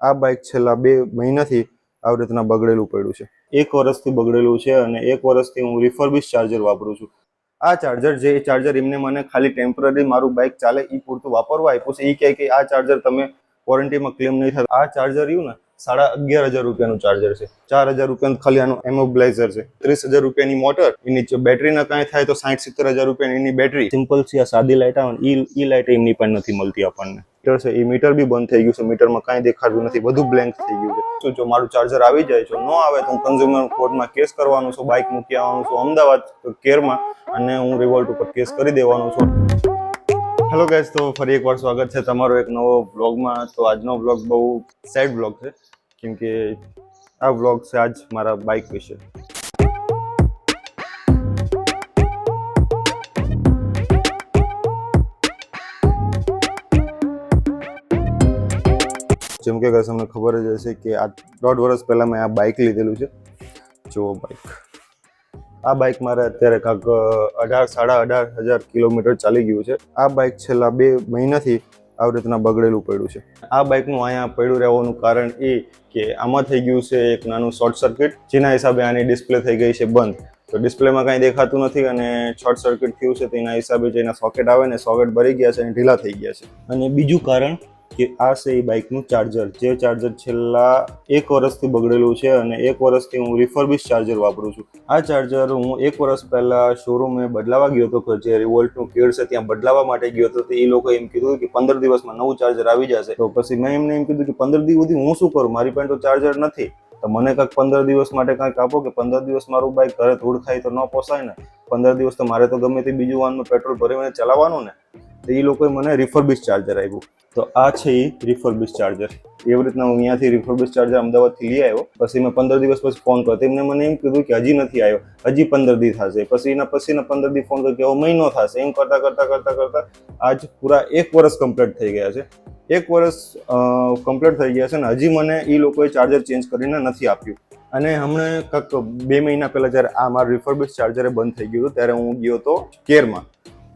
આ બાઇક છેલ્લા બે મહિનાથી આવી રીતના બગડેલું પડ્યું છે. એક વર્ષથી બગડેલું છે અને એક વર્ષથી હું રિફર્બિશ ચાર્જર વાપરું છું. આ ચાર્જર જે ચાર્જર એમને મને ખાલી ટેમ્પરરી મારું બાઇક ચાલે એ પૂરતું વાપરવા આપ્યું છે. એ કહે કે આ ચાર્જર તમે વોરંટીમાં ક્લેમ નહીં થાય આ ચાર્જર રહ્યું ને સાડા અગિયાર હજાર રૂપિયાનું ચાર્જર છે. ચાર હજાર રૂપિયાનું ખાલી આનું એમોબ્લાઇઝર છે. ત્રીસ હજાર રૂપિયાની મોટર એની બેટરીના કાંઈ થાય તો સાઠ સિત્તેર હજાર રૂપિયાની એની બેટરી સિમ્પલ છે, આ સાદી લાઇટ આવે ઈ ઈ લાઇટ એમની પણ નથી મળતી આપણને. મીટર છે એ મીટર બી બંધ થઈ ગયું છે મીટરમાં કાંઈ દેખાતું નથી, બધું બ્લેન્ક થઈ ગયું છે. શું, જો મારું ચાર્જર આવી જાય છે ન આવે તો હું કન્ઝ્યુમર કોર્ટમાં કેસ કરવાનું છું બાઇક મૂકી આવવાનું છું, અમદાવાદ કેરમાં અને હું રિવોલ્ટ ઉપર કેસ કરી દેવાનો છું. હેલો ગેસ તો ફરી એકવાર સ્વાગત છે તમારો એક નવો બ્લોગમાં તો આજનો બ્લોગ બહુ સેડ બ્લોગ છે, કેમ કે આ બ્લોગ છે આજ મારા બાઇક વિશે. જેમ કે ગેસ તમને ખબર જ હશે કે આ દોઢ વર્ષ પહેલાં મેં આ બાઇક લીધેલું છે. જુઓ બાઇક આ બાઇક મારે અત્યારે કાંક અઢાર, સાડા અઢાર હજાર કિલોમીટર ચાલી ગયું છે. આ બાઇક છેલ્લા બે મહિનાથી આવી રીતના બગડેલું પડ્યું છે. આ બાઇકનું અહીંયા પડ્યું રહેવાનું કારણ એ કે આમાં થઈ ગયું છે એક નાનું શોર્ટ સર્કિટ જેના હિસાબે આની ડિસ્પ્લે થઈ ગઈ છે બંધ. તો ડિસ્પ્લેમાં કાંઈ દેખાતું નથી અને શોર્ટ સર્કિટ થયું છે તેના હિસાબે જેના સોકેટ આવે ને સોકેટ ભરી ગયા છે અને ઢીલા થઈ ગયા છે. અને બીજું કારણ કે આ છે એ બાઇકનું ચાર્જર જે ચાર્જર છેલ્લા એક વર્ષથી બગડેલું છે અને એક વર્ષથી હું રિફર્બિશ ચાર્જર વાપરું છું. આ ચાર્જર હું એક વર્ષ પહેલાં શોરૂમે બદલાવા ગયો હતો, જે રિવોલ્ટનું કેડ છે ત્યાં બદલાવા માટે ગયો હતો. તો એ લોકો એમ કીધું કે પંદર દિવસમાં નવું ચાર્જર આવી જશે. તો પછી મેં એમને એમ કીધું કે પંદર દિવસ સુધી હું શું કરું? મારી પાસે તો ચાર્જર નથી. તો મને કાંઈક પંદર દિવસ માટે કાંઈક આપો કે પંદર દિવસ મારું બાઇક ઘરે ધૂળ ખાય તો ન પોસાય ને? પંદર દિવસ તો મારે તો ગમે તે બીજું વાહનમાં પેટ્રોલ ભરીને ચલાવવાનું ને? તો એ લોકોએ મને રિફર્બિશ ચાર્જર આપ્યું. તો આ છે એ રિફર્બિશ ચાર્જર એવી રીતના હું અહીંયાથી રિફર્બિશ ચાર્જર અમદાવાદથી લઈ આવ્યો. પછી મેં પંદર દિવસ પછી ફોન કર્યો. તેમને મને એમ કીધું કે હજી નથી આવ્યો. હજી પંદર દી થશે. પછી એના પછીના પંદર દી ફોન કર્યો કે મહિનો થશે. એમ કરતા કરતાં કરતાં કરતાં આજ પૂરા એક વર્ષ કમ્પ્લીટ થઈ ગયા છે. એક વર્ષ કમ્પ્લીટ થઈ ગયા છે ને હજી મને એ લોકોએ ચાર્જર ચેન્જ કરીને નથી આપ્યું. અને હમણાં કંઈક બે મહિના પહેલાં જ્યારે આ મારું રિફર્બિશ ચાર્જરે બંધ થઈ ગયું ત્યારે હું ગયો હતો કેરમાં.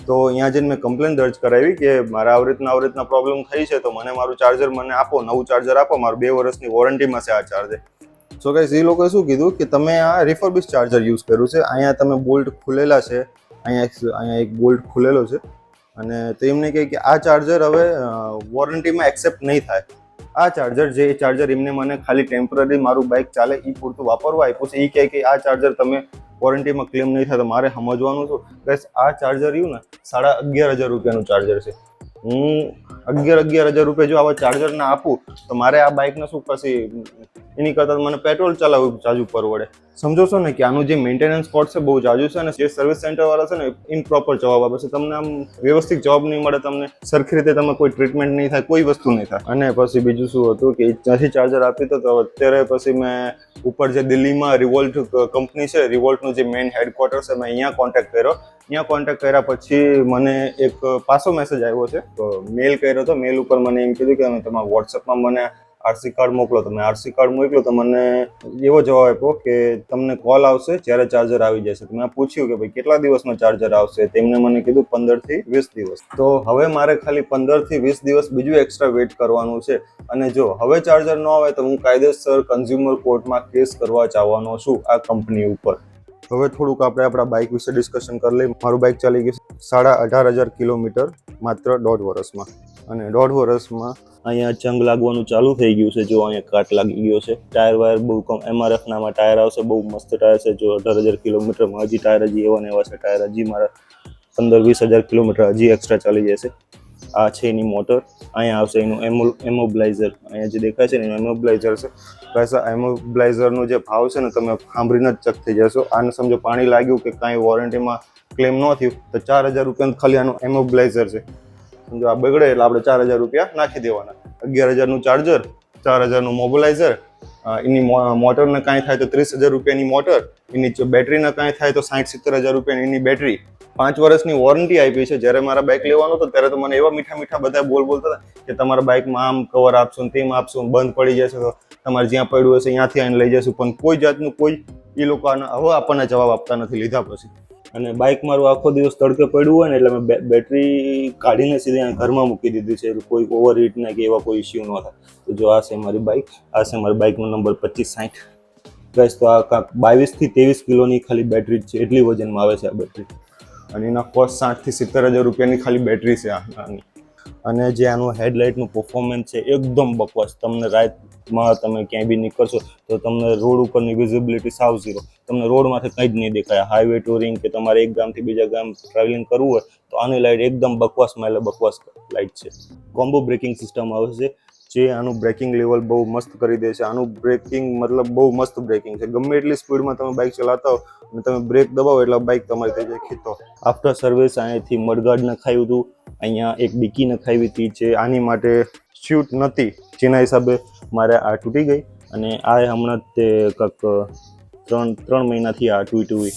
તો અહીંયા જઈને મેં કમ્પ્લેન દર્જ કરાવી કે મારા આવી રીતના આવી રીતના પ્રોબ્લેમ થઈ છે, તો મને મારું ચાર્જર મને આપો, નવું ચાર્જર આપો, મારું બે વર્ષની વોરંટીમાં છે આ ચાર્જર સો ગાઈસ એ લોકોએ શું કીધું કે તમે આ રિફર્બિશ ચાર્જર યુઝ કર્યું છે. અહીંયા તમે બોલ્ટ ખુલેલા છે. અહીંયા અહીંયા એક બોલ્ટ ખુલેલો છે. અને તો એમને કહે કે આ ચાર્જર હવે વોરંટીમાં એક્સેપ્ટ નહીં થાય. આ ચાર્જર જે ચાર્જર એમને મને ખાલી ટેમ્પરરી મારું બાઇક ચાલે એ પૂરતું વાપરવા આપ્યું છે. એ કહે કે આ ચાર્જર તમે વોરંટીમાં ક્લેમ નહીં થાય તો મારે સમજવાનું છું બસ આ ચાર્જર રહ્યું ને, સાડા અગિયાર હજાર રૂપિયાનું ચાર્જર છે. હું અગિયાર અગિયાર હજાર રૂપિયા જો આવા ચાર્જર ના આપું, તો મારે આ બાઇકને શું પછી એની કરતાં મને પેટ્રોલ ચલાવવું જાજુ પરવડે. સમજો છો ને કે આનું જે મેન્ટેનન્સ કોસ્ટ છે બહુ જાજુ છે અને જે સર્વિસ સેન્ટર વાળા છે ને ઇમ્પ્રોપર જવાબ આપે છે. તમને આમ વ્યવસ્થિત જવાબ નહીં મળે, તમને સરખી રીતે તમે કોઈ ટ્રીટમેન્ટ નહીં થાય, કોઈ વસ્તુ નહીં થાય. અને પછી બીજું શું હતું કે ત્યાંથી ચાર્જર આપી તો તો અત્યારે પછી મેં ઉપર જે દિલ્હીમાં રિવોલ્ટ કંપની છે રિવોલ્ટનું જે મેઇન હેડક્વાર્ટર છે, મેં અહીંયા કોન્ટેક્ટ કર્યો. અહીંયા કોન્ટેક્ટ કર્યા પછી મને એક પાછો મેસેજ આવ્યો છે. તો મેલ કર્યો તો મેલ ઉપર મને એમ કીધું કે તમે તમારા વોટ્સઅપમાં મને આરસી કાર્ડ મોકલો, તમે આરસી કાર્ડ મોકલો તો મને એવો જવાબ આપ્યો કે તમને કોલ આવશે જ્યારે ચાર્જર આવી જશે. મેં પૂછ્યું કે ભાઈ કેટલા દિવસમાં ચાર્જર આવશે? તેમણે મને કીધું પંદરથી વીસ દિવસ. તો હવે મારે ખાલી પંદરથી વીસ દિવસ બીજું એક્સ્ટ્રા વેઇટ કરવાનું છે. અને જો હવે ચાર્જર ન આવે તો હું કાયદેસર કન્ઝ્યુમર કોર્ટમાં કેસ કરવા ચાહવાનો છું આ કંપની ઉપર. હવે થોડુંક આપણે આપણા બાઇક વિશે ડિસ્કશન કરી લઈએ. મારું બાઇક ચાલી ગયું સાડા અઢાર હજાર કિલોમીટર માત્ર દોઢ વર્ષમાં. અને દોઢ વર્ષમાં અહીંયા જંગ લાગવાનું ચાલુ થઈ ગયું છે. જો અહીંયા કાટ લાગી ગયો છે. ટાયર વાયર બહુ કમ એમઆરએફ નામાં ટાયર આવશે, બહુ મસ્ત ટાયર છે. જો અઢાર હજાર કિલોમીટરમાં હજી ટાયર હજી એવા ને એવા છે. ટાયર હજી મારા પંદર વીસ હજાર કિલોમીટર હજી એક્સ્ટ્રા ચાલી જશે. આ છે એની મોટર. અહીંયા આવશે એનું એમો, એમોબ્લાઇઝર. અહીંયા જે દેખાય છે ને એનું એમોબ્લાઇઝર છે. આ એમોબલાઇઝરનો જે ભાવ છે ને તમે સાંભળીને જ ચક થઈ જશો. આને સમજો, પાણી લાગ્યું કે કાંઈ વોરંટીમાં ક્લેમ ન થયું, તો ચાર હજાર રૂપિયાનું ખાલી આનું એમોબ્લાઇઝર છે. સમજો, આ બગડે એટલે આપણે ચાર હજાર રૂપિયા નાખી દેવાના. અગિયાર હજારનું ચાર્જર ચાર હજારનું મોબિલાઇઝર એની મોટરને કાંઈ થાય તો ત્રીસ હજાર રૂપિયાની મોટર, એની બેટરીને કાંઈ થાય તો સાઠ સિત્તેર હજાર રૂપિયાની એની બેટરી પાંચ વર્ષની વોરંટી આપી છે. જ્યારે મારા બાઇક લેવાનું હતું, ત્યારે તો મને એવા મીઠા મીઠા બધા બોલ બોલતા હતા કે તમારા બાઇકમાં આમ કવર આપશો ને તેમ આપશો બંધ પડી જશે તો તમારે જ્યાં પડ્યું હશે ત્યાંથી આને લઈ જશું. પણ કોઈ જાતનું કોઈ એ લોકો આના હવે આપણને જવાબ આપતા નથી લીધા પછી. અને બાઇક મારું આખો દિવસ તડકે પડ્યું હોય ને એટલે મેં બેટરી કાઢીને સીધી ઘરમાં મૂકી દીધી છે. કોઈ ઓવર ને કે એવા કોઈ ઇસ્યુ ન થાય. તો જો આ છે મારી બાઇક આ છે મારી બાઇકનો નંબર પચીસ સાઠ ગઈશ તો આ કાંક બાવીસથી ત્રેવીસ કિલોની ખાલી બેટરી છે. એટલી વજનમાં આવે છે આ બેટરી અને એના કોસ્ટ સાઠથી સિત્તેર હજાર રૂપિયાની ખાલી બેટરી છે આની. અને જે આનું હેડલાઇટનું પરફોર્મન્સ છે, એકદમ બકવાસ. તમને રાતમાં તમે ક્યાંય બી નીકળશો, તો તમને રોડ ઉપરની વિઝિબિલિટી સાવ ઝીરો તમને રોડમાંથી કંઈ જ નહીં દેખાય. હાઈવે ટુરિંગ કે તમારે એક ગામથી બીજા ગામ ટ્રાવેલિંગ કરવું હોય, તો આની લાઇટ એકદમ બકવાસ એટલે બકવાસ લાઇટ છે. કોમ્બો બ્રેકિંગ સિસ્ટમ આવે છે. જે આનું બ્રેકિંગ લેવલ બહુ મસ્ત કરી દે છે. આનું બ્રેકિંગ મતલબ બહુ મસ્ત બ્રેકિંગ છે. ગમે એટલી સ્પીડમાં તમે બાઇક ચલાવતા હો અને તમે બ્રેક દબાવો એટલે બાઇક તમારી થઈ જાય ખીતો. આફ્ટર સર્વિસ અહીંયાથી મડગાર્ડ નખાયું હતું અહીંયા એક ડીકી નખાવી હતી જે આની માટે સ્યુટ નથી જેના હિસાબે મારે આ તૂટી ગઈ અને આ હમણાં તે કંઈક ત્રણ ત્રણ મહિનાથી આ તૂટી હોય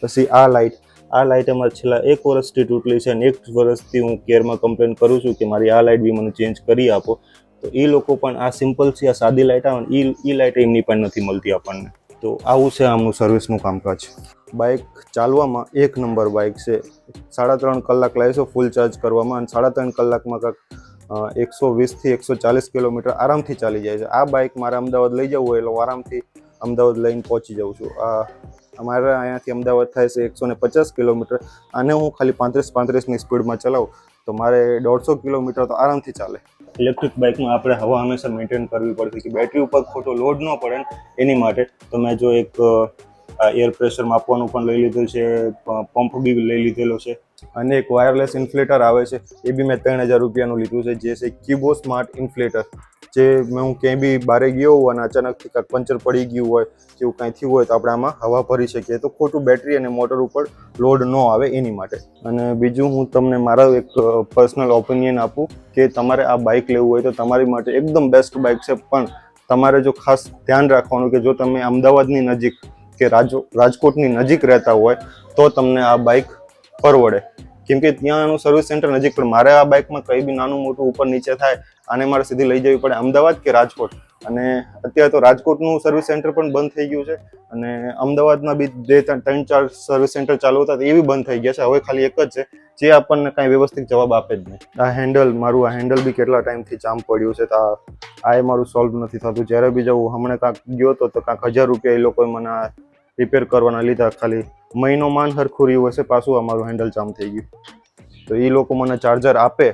પછી આ લાઇટ આ લાઇટ અમારે છેલ્લા એક વર્ષથી તૂટલી છે અને એક વર્ષથી હું કેરમાં કમ્પ્લેન કરું છું કે મારી આ લાઇટ બી મને ચેન્જ કરી આપો. તો એ લોકો પણ આ સિમ્પલ છે, આ સાદી લાઇટ આવે એ એ લાઇટ એમની પણ નથી મળતી આપણને. તો આવું છે આમનું સર્વિસનું કામકાજ. બાઇક ચાલવામાં એક નંબર બાઇક છે. સાડા ત્રણ કલાક લાવીશો ફૂલ ચાર્જ કરવામાં અને સાડા ત્રણ કલાકમાં કાંક એકસો વીસથી એકસો ચાલીસ કિલોમીટર આરામથી ચાલી જાય છે. આ બાઇક મારે અમદાવાદ લઈ જવું હોય એટલે હું આરામથી અમદાવાદ લઈને પહોંચી જાઉં છું. આ, અમારે અહીંયાથી અમદાવાદ થાય છે એકસો ને પચાસ કિલોમીટર. આને હું ખાલી પાંત્રીસ પાંત્રીસની સ્પીડમાં ચલાવું. તો મારે દોઢસો કિલોમીટર તો આરામથી ચાલે. ઇલેક્ટ્રિક બાઇકમાં આપણે હવા હંમેશા મેન્ટેન કરવી પડશે કે બેટરી ઉપર ખોટો લોડ ન પડે એની માટે તો મેં જો એક એર પ્રેશર માપવાનું પણ લઈ લીધું છે પંપ બી લઈ લીધેલો છે. અને એક વાયરલેસ ઇન્ફ્લેટર આવે છે, એ બી મેં ત્રણ હજાર રૂપિયાનું લીધું છે, જે છે કીબો સ્માર્ટ ઇન્ફ્લેટર જે મેં હું ક્યાંય બી બારે ગયો હોઉં અને અચાનકથી કાંઈક પંચર પડી ગયું હોય જેવું કાંઈ થયું હોય તો આપણે આમાં હવા ભરી શકીએ. તો ખોટું બેટરી અને મોટર ઉપર લોડ ન આવે એની માટે. અને બીજું હું તમને મારા એક પર્સનલ ઓપિનિયન આપું કે તમારે આ બાઇક લેવું હોય તો તમારી માટે એકદમ બેસ્ટ બાઇક છે. પણ તમારે જો ખાસ ધ્યાન રાખવાનું કે જો તમે અમદાવાદની નજીક કે રાજ, રાજકોટની નજીક રહેતા હોય, તો તમને આ બાઇક પરવડે. કેમ કે ત્યાંનું સર્વિસ સેન્ટર નજીક, પણ મારે આ બાઇકમાં કંઈ બી નાનું મોટું ઉપર નીચે થાય, આને મારે સીધી લઈ જવી પડે. અમદાવાદ કે રાજકોટ? અને અત્યારે તો રાજકોટનું સર્વિસ સેન્ટર પણ બંધ થઈ ગયું છે, અને અમદાવાદમાં બી બે ત્રણ ચાર સર્વિસ સેન્ટર ચાલુ હતા એ બી બંધ થઈ ગયા છે. હવે ખાલી એક જ છે, જે આપણને કાંઈ વ્યવસ્થિત જવાબ આપે જ નહીં. આ હેન્ડલ મારું આ હેન્ડલ બી કેટલા ટાઈમથી જામ પડ્યું છે, તો આ એ મારું સોલ્વ નથી થતું. જ્યારે બી જવું, હમણાં કાંક ગયો હતો તો કાંક હજાર રૂપિયા એ લોકોએ મને રિપેર કરવાના લીધા ખાલી. મહિનો માન હરખું રહ્યું હશે, પાછું અમારું હેન્ડલ જામ થઈ ગયું. તો એ લોકો મને ચાર્જર આપે,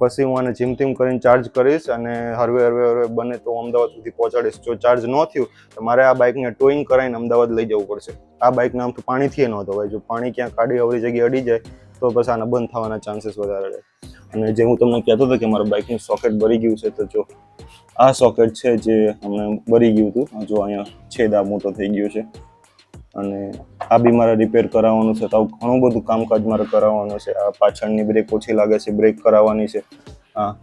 પછી હું આને જીમ તીમ કરીને ચાર્જ કરીશ અને હરવે હરવે હરવે બને તો અમદાવાદ સુધી પહોંચાડીશ. જો ચાર્જ ન થયું, તો મારે આ બાઇકને ટોઈંગ કરાવીને અમદાવાદ લઈ જવું પડશે. આ બાઇકને આમ તો પાણીથી ન ધોવાય. જો પાણી ક્યાં કાઢી અવળી જગ્યાએ અડી જાય, તો પછી આના બંધ થવાના ચાન્સીસ વધારે રહે. અને જે હું તમને કહેતો હતો કે મારા બાઇકનું સોકેટ બળી ગયું છે, તો જો આ સોકેટ છે જે હમણાં બળી ગયું હતું. જો અહીંયા છેદ આ મોટો થઈ ગયો છે. અને આ બી મારે રિપેર કરાવવાનું છે. તો આવું ઘણું બધું કામકાજ મારે કરાવવાનું છે. આ પાછળની બ્રેક ઓછી લાગે છે બ્રેક કરાવવાની છે. હા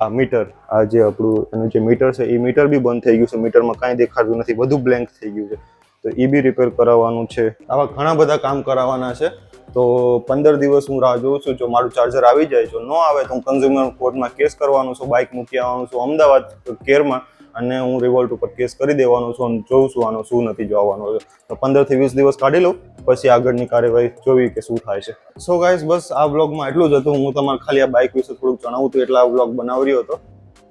આ મીટર આ જે આપણું એનું જે મીટર છે એ મીટર બી બંધ થઈ ગયું છે. મીટરમાં કાંઈ દેખાતું નથી. બધું બ્લેન્ક થઈ ગયું છે. તો એ બી રિપેર કરાવવાનું છે. આવા ઘણા બધા કામ કરાવવાના છે. તો પંદર દિવસ હું રાહ જોઉં છું. જો મારું ચાર્જર આવી જાય, જો ન આવે તો હું કન્ઝ્યુમર કોર્ટમાં કેસ કરવાનું છું બાઇક મૂકી આવવાનું છું. અમદાવાદ કેરમાં અને હું રિવોલ્ટ ઉપર કેસ કરી દેવાનો છું અને જોઉં છું આનો શું નથી જોવાનો તો પંદરથી વીસ દિવસ કાઢી લઉં, પછી આગળની કાર્યવાહી જોવી કે શું થાય છે. સો ગાઈસ બસ આ બ્લોગમાં એટલું જ હતું. હું તમારે ખાલી આ બાઇક વિશે થોડુંક જણાવું હતું એટલે આ બ્લોગ બનાવી રહ્યો હતો.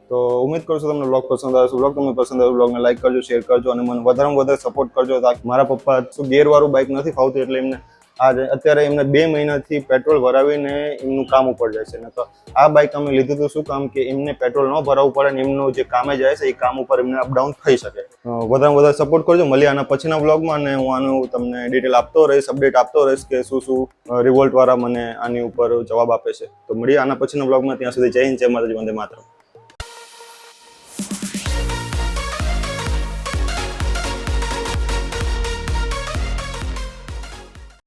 તો ઉમેદ કરશો તમને બ્લોગ પસંદ આવે બ્લોગ તમને પસંદ આવે બ્લોગને લાઈક કરજો શેર કરજો અને મને વધારેમાં વધારે સપોર્ટ કરજો. મારા પપ્પા શું ગેરવાળું બાઇક નથી ફાવતું એટલે એમને આ અત્યારે એમને બે મહિનાથી પેટ્રોલ ભરાવીને એમનું કામ ઉપર જાય છે. તો આ બાઇક અમે લીધું હતું શું કામ કે એમને પેટ્રોલ ન ભરાવવું પડે ને એમનું જે કામે જાય છે એ કામ ઉપર એમને અપડાઉન થઈ શકે. વધારે વધારે સપોર્ટ કરજો. મળી આના પછીના બ્લોગમાં અને હું આનું તમને ડિટેલ આપતો રહીશ અપડેટ આપતો રહીશ કે શું શું રિવોલ્ટ વાળા મને આની ઉપર જવાબ આપે છે. તો મળીએ આના પછીના બ્લોગમાં ત્યાં સુધી જય હિન્દ, જય માતાજી, વંદે માતરમ.